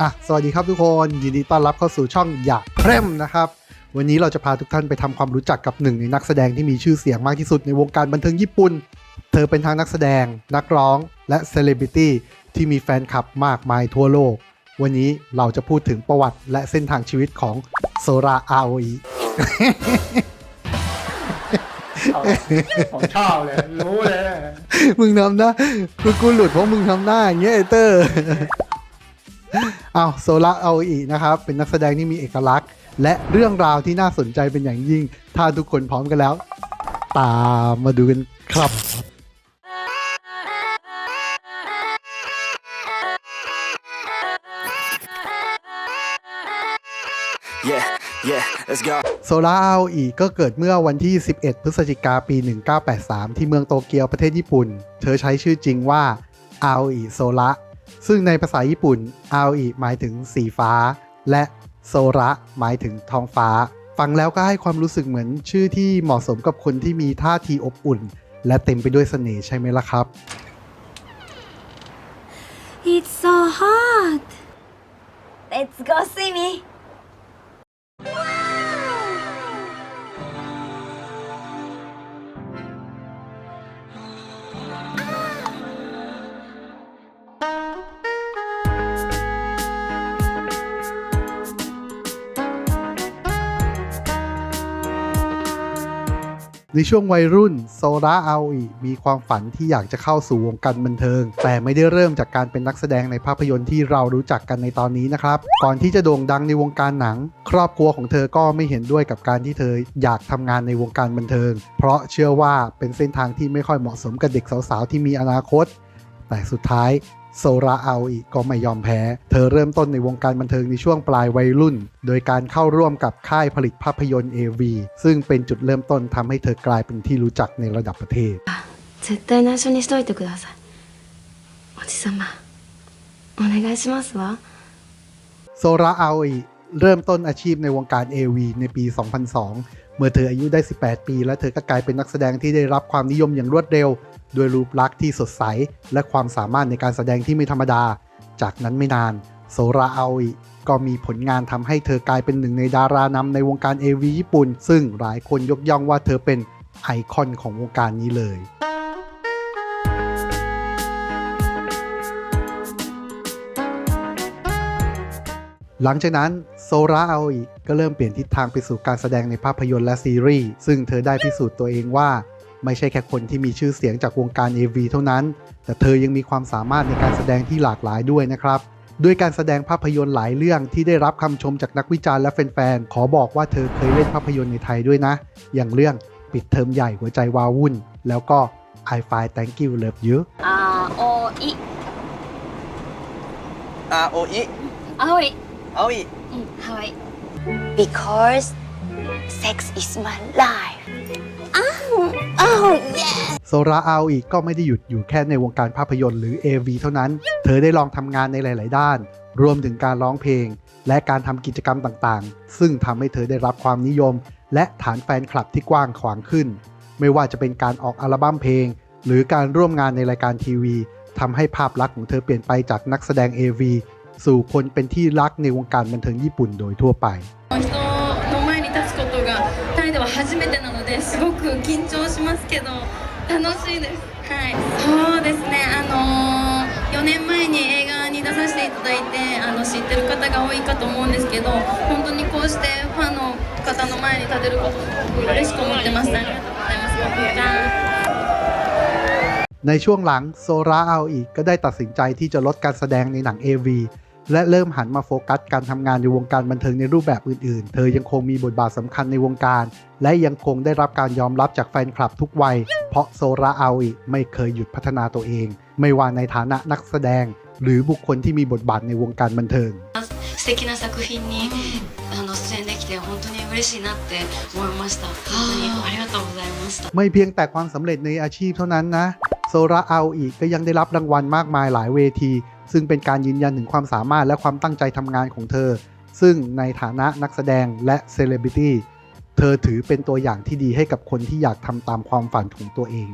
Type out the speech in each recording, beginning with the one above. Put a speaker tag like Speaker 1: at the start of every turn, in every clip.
Speaker 1: อะสวัสดีครับทุกคนยินดีต้อนรับเข้าสู่ช่องอยากเพรมนะครับ วันนี้เราจะพาทุกท่านไปทำความรู้จักกับหนึ่งในนักแสดงที่มีชื่อเสียงมากที่สุดในวงการบันเทิงญี่ปุ่น เธอเป็นทั้งนักแสดง นักร้องและเซเลบริตี้ที่มีแฟนคลับมากมายทั่วโลก วันนี้เราจะพูดถึงประวัติและเส้นทางชีวิตของโซราอาโออิ
Speaker 2: ผมชอบเลย รู้เลย
Speaker 1: มึงทำหน้าคือกูหลุดเพราะมึงทำหน้าอย่างเงี้ยไอเตอร์ เอาโซล่าเอาอีนะครับ เป็นนักแสดงที่มีเอกลักษณ์ และเรื่องราวที่น่าสนใจเป็นอย่างยิ่ง ถ้าทุกคนพร้อมกันแล้ว ตามมาดูกันครับ
Speaker 3: Yeah, yeah, let's go.
Speaker 1: โซล่าอาอีก็เกิดเมื่อวันที่ 11 พฤศจิกาปี 1983 ที่เมืองโตเกียวประเทศญี่ปุ่น เธอใช้ชื่อจริงว่าอาอีโซละ ซึ่งในภาษาญี่ปุ่นอาอิหมายถึงสีฟ้า และโซระหมายถึงท้องฟ้า ฟังแล้วก็ให้ความรู้สึกเหมือนชื่อที่เหมาะสมกับคนที่มีท่าทีอบอุ่น และเต็มไปด้วยเสน่ห์ใช่ไหมล่ะครับ
Speaker 4: It's so hot. Let's go see me.
Speaker 1: ในช่วงวัยรุ่นโซราอาอีมีความฝันที่อยากจะเข้าสู่วงการบันเทิง แต่ไม่ได้เริ่มจากการเป็นนักแสดงในภาพยนตร์ที่เรารู้จักกันในตอนนี้นะครับ ก่อนที่จะโด่งดังในวงการหนัง ครอบครัวของเธอก็ไม่เห็นด้วยกับการที่เธออยากทำงานในวงการบันเทิง เพราะเชื่อว่าเป็นเส้นทางที่ไม่ค่อยเหมาะสมกับเด็กสาวๆที่มีอนาคต แต่สุดท้าย โซราอาอีก็ไม่ยอมแพ้ เธอเริ่มต้นในวงการบันเทิงในช่วงปลายวัยรุ่น โดยการเข้าร่วมกับค่ายผลิตภาพยนตร์ AV ซึ่งเป็นจุดเริ่มต้นทำให้เธอกลายเป็นที่รู้จักในระดับประเทศ
Speaker 4: 絶対内緒にしといてください。おじさま、お願いしますわ。
Speaker 1: โซราอาอีเริ่มต้นอาชีพในวงการ AV ในปี 2002 เมื่อเธออายุได้ 18 ปี และเธอก็กลายเป็นนักแสดงที่ได้รับความนิยมอย่างรวดเร็ว ด้วยรูปลักษณ์ที่สดใส และความสามารถในการแสดงที่ไม่ธรรมดา จากนั้นไม่นาน โซราอาอีก็มีผลงานทำให้เธอกลายเป็นหนึ่งในดารานำในวงการ AV ญี่ปุ่น ซึ่งหลายคนยกย่องว่าเธอเป็นไอคอนของวงการนี้เลยหลังจากนั้นโซราอาอีก็เริ่มเปลี่ยนทิศทางไปสู่การแสดงในภาพยนตร์และซีรีส์ ซึ่งเธอได้พิสูจน์ตัวเองว่า ไม่ใช่แค่คนที่มีชื่อเสียงจากวงการ AV เท่านั้น แต่เธอยังมีความสามารถในการแสดงที่หลากหลายด้วยนะครับด้วยการแสดงภาพยนตร์หลายเรื่องที่ได้รับคำชมจากนักวิจารณ์และแฟนๆ ขอบอกว่าเธอเคยเล่นภาพยนตร์ในไทยด้วยนะ อย่างเรื่องปิดเทอมใหญ่หัวใจวาวุ่น แล้วก็ I Find Thank You Love You
Speaker 4: อ่า
Speaker 3: โออิ
Speaker 4: อ่าโอ
Speaker 3: อิอา
Speaker 4: อิอาอิ because sex is my life あお、oh yes.
Speaker 1: โซราอาอีก็ไม่ได้หยุดอยู่แค่ในวงการภาพยนตร์หรือ AV เท่านั้น เธอได้ลองทำงานในหลาย ๆ ด้าน รวมถึงการร้องเพลง และการทำกิจกรรมต่าง ๆ ซึ่งทำให้เธอได้รับความนิยม และฐานแฟนคลับที่กว้างขวางขึ้น ไม่ว่าจะเป็นการออกอัลบั้มเพลง หรือการร่วมงานในรายการทีวีทำให้ภาพลักษณ์ของเธอเปลี่ยนไปจากนักแสดง AV สู่คนเป็นที่รักในวงการบันเทิงญี่ปุ่นโดยทั่วไป
Speaker 5: 人の前に立つことがタイでは初めてなのですごく緊張しますけど楽しいですはいそうですねあの4年前に映画に出させていただいてあの知ってる方が多いかと思うんですけど本当にこうしてファンの方の前に立てることすごく嬉しく思ってますありがとうございますขอบคุณค่ะ
Speaker 1: ในช่วงหลังโซราอาอีก็ได้ตัดสินใจที่จะลดการแสดงในหนัง AV และเริ่มหันมาโฟกัสการทำงานในวงการบันเทิงในรูปแบบอื่นๆ เธอยังคงมีบทบาทสำคัญในวงการ และยังคงได้รับการยอมรับจากแฟนคลับทุกวัย เพราะโซราอาอีไม่เคยหยุดพัฒนาตัวเอง ไม่ว่าในฐานะนักแสดง หรือบุคคลที่มีบทบาทในวงการบันเทิง
Speaker 5: 素敵な作品にあの出演できて本当に嬉しいなって思いました本当にありがとうございました
Speaker 1: ไม่เพียงแต่ความสำเร็จในอาชีพเท่านั้นนะ โซราอาอีก็ยังได้รับรางวัลมากมายหลายเวที ซึ่งเป็นการยืนยันถึงความสามารถและความตั้งใจทำงานของเธอ ซึ่งในฐานะนักแสดงและเซเลบริตี้เธอถือเป็นตัวอย่างที่ดีให้กับคนที่อยากทำตามความฝันของตัวเอง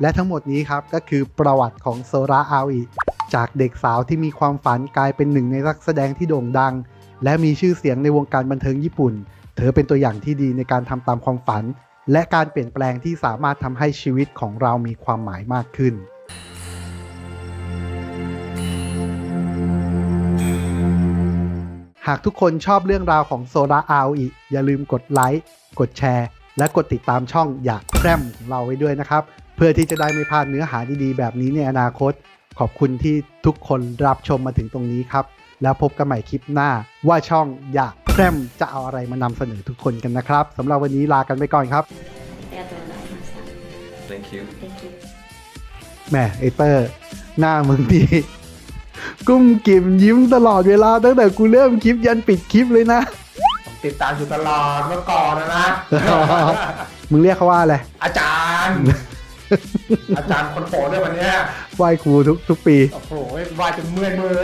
Speaker 1: และทั้งหมดนี้ครับก็คือประวัติของโซราอาอิจากเด็กสาวที่มีความฝันกลายเป็นหนึ่งในนักแสดงที่โด่งดัง และมีชื่อเสียงในวงการบันเทิงญี่ปุ่น เธอเป็นตัวอย่างที่ดีในการทำตามความฝัน และการเปลี่ยนแปลงที่สามารถทำให้ชีวิตของเรามีความหมายมากขึ้นหากทุกคนชอบเรื่องราวของโซราอาอิอย่าลืมกดไลค์ กดแชร์ และกดติดตามช่องอยากแพร่มของเราไว้ด้วยนะครับ เพื่อที่จะได้ไม่พลาดเนื้อหาดีๆ แบบนี้ในอนาคต ขอบคุณที่ทุกคนรับชมมาถึงตรงนี้ครับ แล้วพบกันใหม่คลิปหน้า ว่าช่องอยากแพร่มจะเอาอะไรมานำเสนอทุกคนกันนะครับสำหรับวันนี้ลากันไปก่อนครับ
Speaker 4: ありがとうございました
Speaker 3: Thank you
Speaker 4: Thank you
Speaker 1: แหมไอเตอร์ หน้ามึงดีกุ้มกิ่มยิ้มตลอดเวลาตั้งแต่กูเริ่มคลิปยันปิดคลิปเลยนะ
Speaker 2: ผมติดตามอยู่ตลอดเมื่อก่อนนะนะ
Speaker 1: มึงเรียกเขาว่าอะไร
Speaker 2: อาจารย์ อาจารย์คนโปรดด้วยวันเนี้ย
Speaker 1: ไหว้ครูทุกทุกปี
Speaker 2: โอ้โหว่าจนเมื่อยมือ